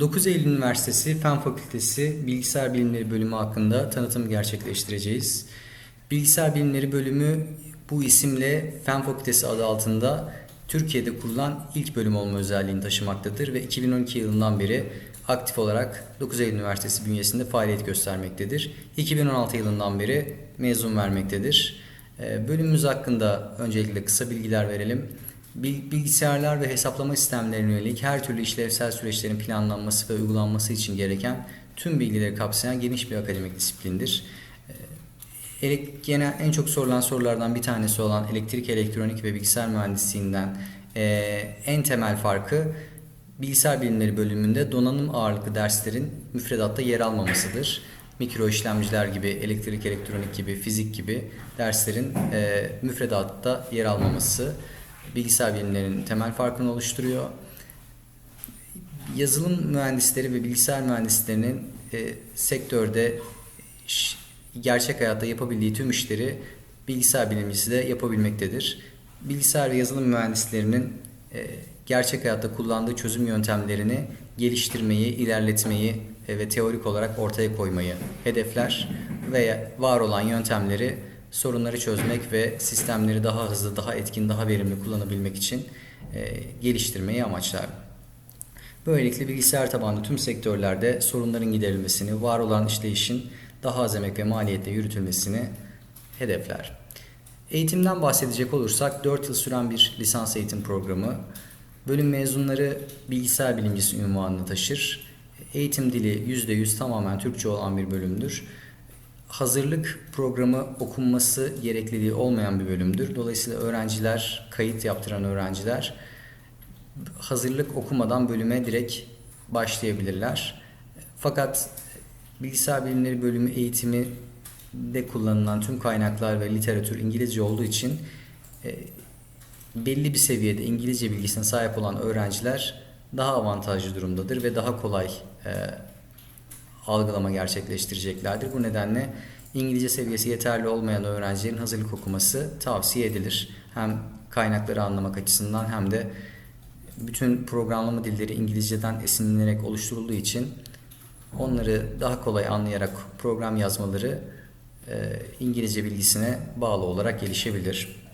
9 Eylül Üniversitesi Fen Fakültesi Bilgisayar Bilimleri Bölümü hakkında tanıtım gerçekleştireceğiz. Bilgisayar Bilimleri Bölümü bu isimle Fen Fakültesi adı altında Türkiye'de kurulan ilk bölüm olma özelliğini taşımaktadır ve 2012 yılından beri aktif olarak 9 Eylül Üniversitesi bünyesinde faaliyet göstermektedir. 2016 yılından beri mezun vermektedir. Ee, Bölümümüz hakkında öncelikle kısa bilgiler verelim. Bil- Bilgisayarlar ve hesaplama sistemlerine yönelik her türlü işlevsel süreçlerin planlanması ve uygulanması için gereken tüm bilgileri kapsayan geniş bir akademik disiplindir. Ee, Genel en çok sorulan sorulardan bir tanesi olan elektrik, elektronik ve bilgisayar mühendisliğinden e, en temel farkı bilgisayar bilimleri bölümünde donanım ağırlıklı derslerin müfredatta yer almamasıdır. Mikro işlemciler gibi, elektrik, elektronik gibi, fizik gibi derslerin e, müfredatta yer almaması bilgisayar bilimlerinin temel farkını oluşturuyor. Yazılım mühendisleri ve bilgisayar mühendislerinin e, sektörde gerçek hayatta yapabildiği tüm işleri bilgisayar bilimcisi de yapabilmektedir. Bilgisayar ve yazılım mühendislerinin e, gerçek hayatta kullandığı çözüm yöntemlerini geliştirmeyi, ilerletmeyi e, ve teorik olarak ortaya koymayı hedefler ve var olan yöntemleri sorunları çözmek ve sistemleri daha hızlı, daha etkin, daha verimli kullanabilmek için e, geliştirmeyi amaçlar. Böylelikle bilgisayar tabanlı tüm sektörlerde sorunların giderilmesini, var olan işleyişin daha az emek ve maliyetle yürütülmesini hedefler. Eğitimden bahsedecek olursak 4 yıl süren bir lisans eğitim programı. Bölüm mezunları bilgisayar bilimcisi unvanını taşır. Eğitim dili %100 tamamen Türkçe olan bir bölümdür. Hazırlık programı okunması gerekliliği olmayan bir bölümdür. Dolayısıyla öğrenciler, kayıt yaptıran öğrenciler hazırlık okumadan bölüme direkt başlayabilirler. Fakat bilgisayar bilimleri bölümü eğitimi de kullanılan tüm kaynaklar ve literatür İngilizce olduğu için e, belli bir seviyede İngilizce bilgisine sahip olan öğrenciler daha avantajlı durumdadır ve daha kolay e, algılama gerçekleştireceklerdir. Bu nedenle İngilizce seviyesi yeterli olmayan öğrencilerin hazırlık okuması tavsiye edilir. Hem kaynakları anlamak açısından hem de bütün programlama dilleri İngilizceden esinlenerek oluşturulduğu için onları daha kolay anlayarak program yazmaları e, İngilizce bilgisine bağlı olarak gelişebilir.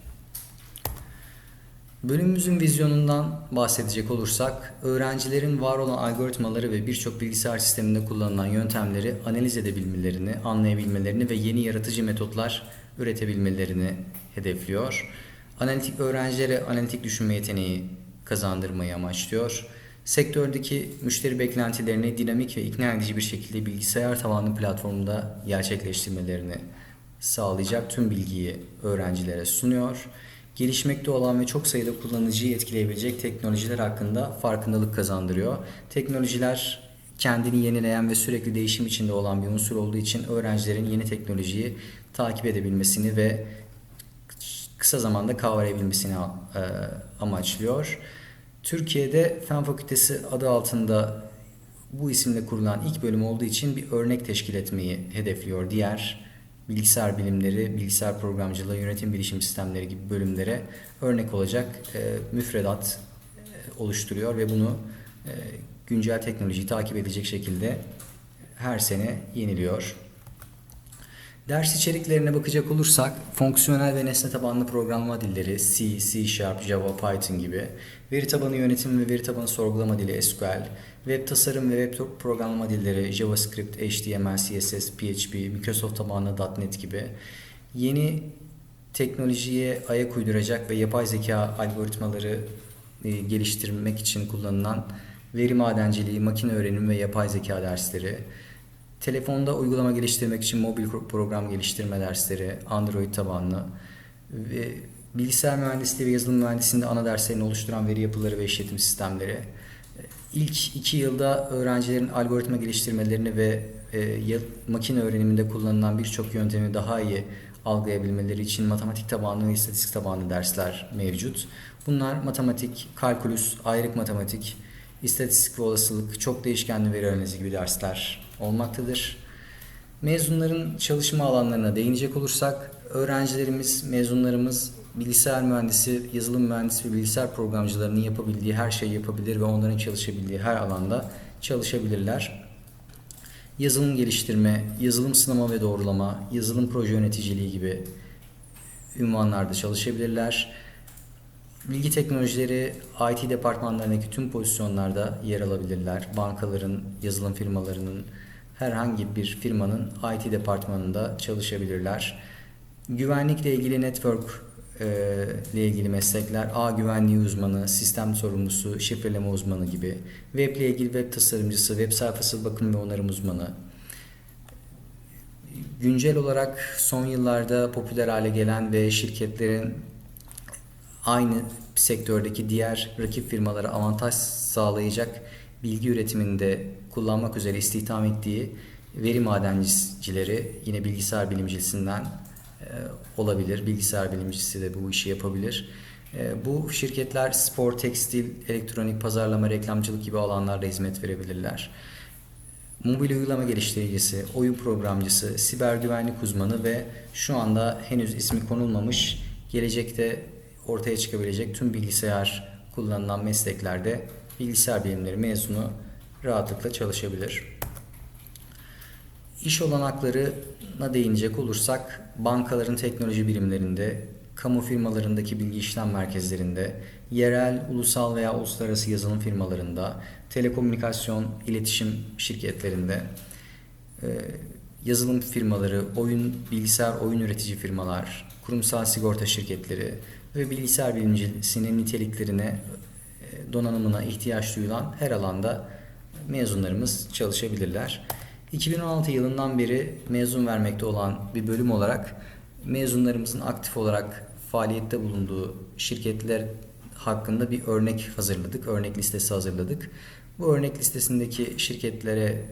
Bölümümüzün vizyonundan bahsedecek olursak, öğrencilerin var olan algoritmaları ve birçok bilgisayar sisteminde kullanılan yöntemleri analiz edebilmelerini, anlayabilmelerini ve yeni yaratıcı metotlar üretebilmelerini hedefliyor. Analitik öğrencilere analitik düşünme yeteneği kazandırmayı amaçlıyor. Sektördeki müşteri beklentilerini dinamik ve ikna edici bir şekilde bilgisayar tabanlı platformda gerçekleştirmelerini sağlayacak tüm bilgiyi öğrencilere sunuyor. Gelişmekte olan ve çok sayıda kullanıcıyı etkileyebilecek teknolojiler hakkında farkındalık kazandırıyor. Teknolojiler kendini yenileyen ve sürekli değişim içinde olan bir unsur olduğu için öğrencilerin yeni teknolojiyi takip edebilmesini ve kısa zamanda kavrayabilmesini e, amaçlıyor. Türkiye'de Fen Fakültesi adı altında bu isimle kurulan ilk bölüm olduğu için bir örnek teşkil etmeyi hedefliyor. Diğer bilgisayar bilimleri, bilgisayar programcılığı, yönetim bilişim sistemleri gibi bölümlere örnek olacak e, müfredat e, oluşturuyor ve bunu e, güncel teknolojiyi takip edecek şekilde her sene yeniliyor. Ders içeriklerine bakacak olursak fonksiyonel ve nesne tabanlı programlama dilleri C, C Sharp, Java, Python gibi, veri tabanı yönetim ve veri tabanı sorgulama dili SQL, web tasarım ve web programlama dilleri JavaScript, HTML, CSS, PHP, Microsoft tabanlı .NET gibi yeni teknolojiye ayak uyduracak ve yapay zeka algoritmaları e, geliştirmek için kullanılan veri madenciliği, makine öğrenimi ve yapay zeka dersleri, Telefonda uygulama geliştirmek için mobil program geliştirme dersleri, Android tabanlı ve bilgisayar mühendisliği ve yazılım mühendisliğinde ana derslerini oluşturan veri yapıları ve işletim sistemleri. İlk iki yılda öğrencilerin algoritma geliştirmelerini ve e, makine öğreniminde kullanılan birçok yöntemi daha iyi algılayabilmeleri için matematik tabanlı ve istatistik tabanlı dersler mevcut. Bunlar matematik, kalkülüs, ayrık matematik, istatistik ve olasılık, çok değişkenli veri analizi gibi dersler olmaktadır. Mezunların çalışma alanlarına değinecek olursak, öğrencilerimiz, mezunlarımız bilgisayar mühendisi, yazılım mühendisi ve bilgisayar programcılarının yapabildiği her şeyi yapabilir ve onların çalışabildiği her alanda çalışabilirler. Yazılım geliştirme, yazılım sınama ve doğrulama, yazılım proje yöneticiliği gibi ünvanlarda çalışabilirler. Bilgi teknolojileri IT departmanlarındaki tüm pozisyonlarda yer alabilirler. Bankaların, yazılım firmalarının, herhangi bir firmanın IT departmanında çalışabilirler. Güvenlikle ilgili network ile ilgili meslekler, ağ güvenliği uzmanı, sistem sorumlusu, şifreleme uzmanı gibi. Web ile ilgili web tasarımcısı, web sayfası bakım ve onarım uzmanı. Güncel olarak son yıllarda popüler hale gelen ve şirketlerin aynı sektördeki diğer rakip firmalara avantaj sağlayacak bilgi üretiminde kullanmak üzere istihdam ettiği veri madencileri yine bilgisayar bilimcisinden olabilir. Bilgisayar bilimcisi de bu işi yapabilir. E, bu şirketler spor, tekstil, elektronik, pazarlama, reklamcılık gibi alanlarda hizmet verebilirler. Mobil uygulama geliştiricisi, oyun programcısı, siber güvenlik uzmanı ve şu anda henüz ismi konulmamış, gelecekte ortaya çıkabilecek tüm bilgisayar kullanılan mesleklerde bilgisayar bilimleri mezunu rahatlıkla çalışabilir. İş olanaklarına değinecek olursak bankaların teknoloji birimlerinde, kamu firmalarındaki bilgi işlem merkezlerinde, yerel, ulusal veya uluslararası yazılım firmalarında, telekomünikasyon, iletişim şirketlerinde, e, yazılım firmaları, oyun, bilgisayar oyun üretici firmalar, kurumsal sigorta şirketleri ve bilgisayar bilimcisinin niteliklerine, e, donanımına ihtiyaç duyulan her alanda mezunlarımız çalışabilirler. 2016 yılından beri mezun vermekte olan bir bölüm olarak mezunlarımızın aktif olarak faaliyette bulunduğu şirketler hakkında bir örnek hazırladık. Örnek listesi hazırladık. Bu örnek listesindeki şirketlere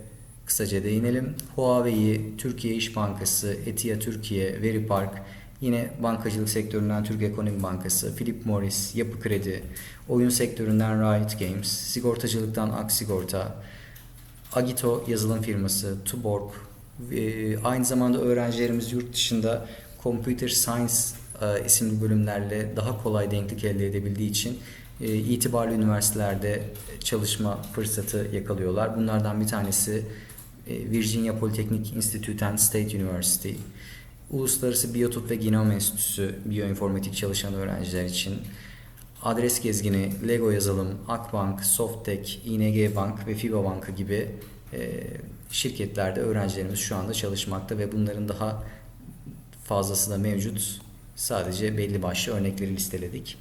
kısaca değinelim. Huawei, Türkiye İş Bankası, Etia Türkiye, Veripark, yine bankacılık sektöründen Türk Ekonomi Bankası, Philip Morris, Yapı Kredi, oyun sektöründen Riot Games, sigortacılıktan Aksigorta, Agito yazılım firması, Tuborg, e, aynı zamanda öğrencilerimiz yurt dışında Computer Science e, isimli bölümlerle daha kolay denklik elde edebildiği için e, itibarlı üniversitelerde çalışma fırsatı yakalıyorlar. Bunlardan bir tanesi Virginia Polytechnic Institute and State University. Uluslararası Biyotop ve Genom Enstitüsü biyoinformatik çalışan öğrenciler için Adres Gezgini, Lego Yazılım, Akbank, Softtek, ING Bank ve FIBA Banka gibi e, şirketlerde öğrencilerimiz şu anda çalışmakta ve bunların daha fazlası da mevcut. Sadece belli başlı örnekleri listeledik.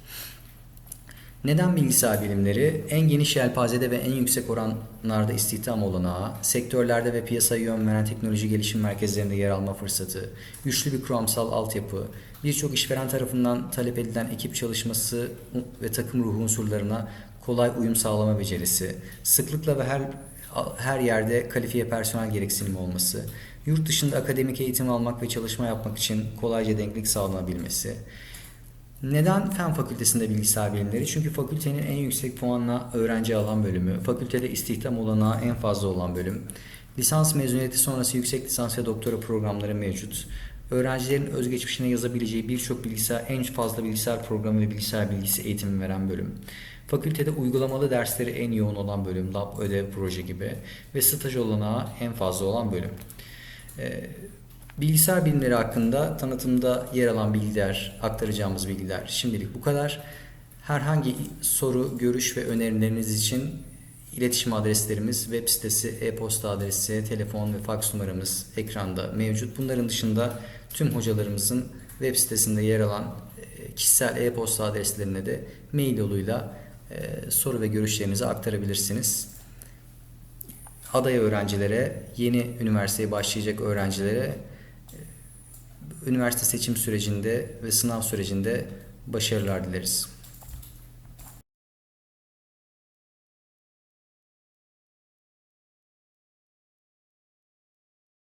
Neden bilgisayar bilimleri? En geniş yelpazede ve en yüksek oranlarda istihdam olanağı, sektörlerde ve piyasaya yön veren teknoloji gelişim merkezlerinde yer alma fırsatı, güçlü bir kuramsal altyapı, birçok işveren tarafından talep edilen ekip çalışması ve takım ruhu unsurlarına kolay uyum sağlama becerisi, sıklıkla ve her her yerde kalifiye personel gereksinimi olması, yurt dışında akademik eğitim almak ve çalışma yapmak için kolayca denklik sağlanabilmesi, neden Fen Fakültesinde bilgisayar bilimleri? Çünkü fakültenin en yüksek puanla öğrenci alan bölümü, fakültede istihdam olanağı en fazla olan bölüm, lisans mezuniyeti sonrası yüksek lisans ve doktora programları mevcut. Öğrencilerin özgeçmişine yazabileceği birçok bilgisayar, en fazla bilgisayar programı ve bilgisayar bilgisi eğitimi veren bölüm. Fakültede uygulamalı dersleri en yoğun olan bölüm, lab, ödev, proje gibi ve staj olanağı en fazla olan bölüm. Ee, Bilgisayar bilimleri hakkında tanıtımda yer alan bilgiler, aktaracağımız bilgiler şimdilik bu kadar. Herhangi soru, görüş ve önerileriniz için iletişim adreslerimiz, web sitesi, e-posta adresi, telefon ve faks numaramız ekranda mevcut. Bunların dışında tüm hocalarımızın web sitesinde yer alan e, kişisel e-posta adreslerine de mail yoluyla e, soru ve görüşlerinizi aktarabilirsiniz. Aday öğrencilere, yeni üniversiteye başlayacak öğrencilere üniversite seçim sürecinde ve sınav sürecinde başarılar dileriz.